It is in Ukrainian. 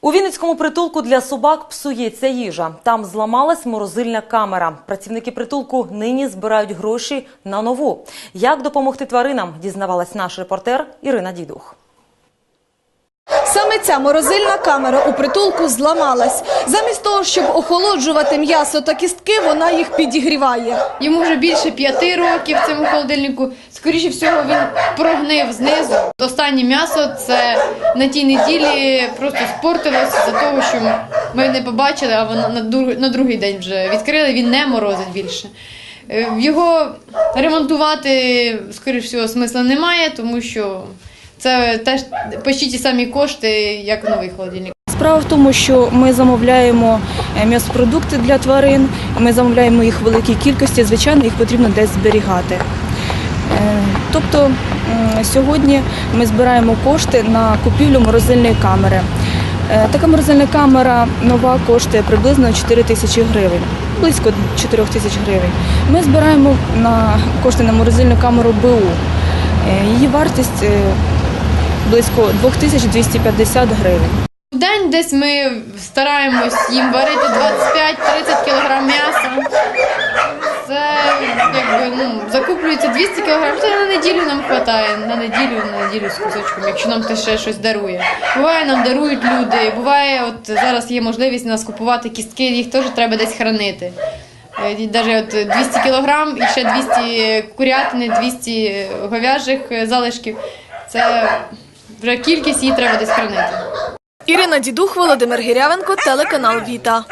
У Вінницькому притулку для собак псується їжа. Там зламалась морозильна камера. Працівники притулку нині збирають гроші на нову. Як допомогти тваринам, дізнавалась наш репортер Ірина Дідух. Саме ця морозильна камера у притулку зламалась. Замість того, щоб охолоджувати м'ясо та кістки, вона їх підігріває. Йому вже більше п'яти років в цьому холодильнику. Скоріше всього, він прогнив знизу. Останнє м'ясо це на тій неділі просто спортилося за того, що ми не побачили, а воно на, другий день вже відкрили. Він не морозить більше. Е, Його ремонтувати, скоріш всього, смисла немає, тому що це теж почти ті самі кошти, як новий холодильник. Справа в тому, що ми замовляємо е, м'ясопродукти для тварин, ми замовляємо їх в великій кількості, звичайно, їх потрібно десь зберігати. Е, Тобто сьогодні ми збираємо кошти на купівлю морозильної камери. Е, Така морозильна камера нова коштує приблизно 4 тисячі гривень, близько 4 тисяч гривень. Ми збираємо на кошти на морозильну камеру БУ. Її вартість близько 2250 гривень. В день десь ми стараємось їм варити 25-30 кг м'яса. Це якби ну, закуплюється 200 кг, це на неділю нам вистачає. На неділю, на неділю з кусочком, якщо нам хтось ще щось дарує. Буває, нам дарують люди. Буває, от зараз є можливість нас купувати кістки, їх теж треба десь хранити. Навіть от 200 кг і ще 200 курятини, 200 говяжих залишків. Це вже кількість її треба десь хранити. Ірина Дідух, Володимир Гірявенко, телеканал Віта.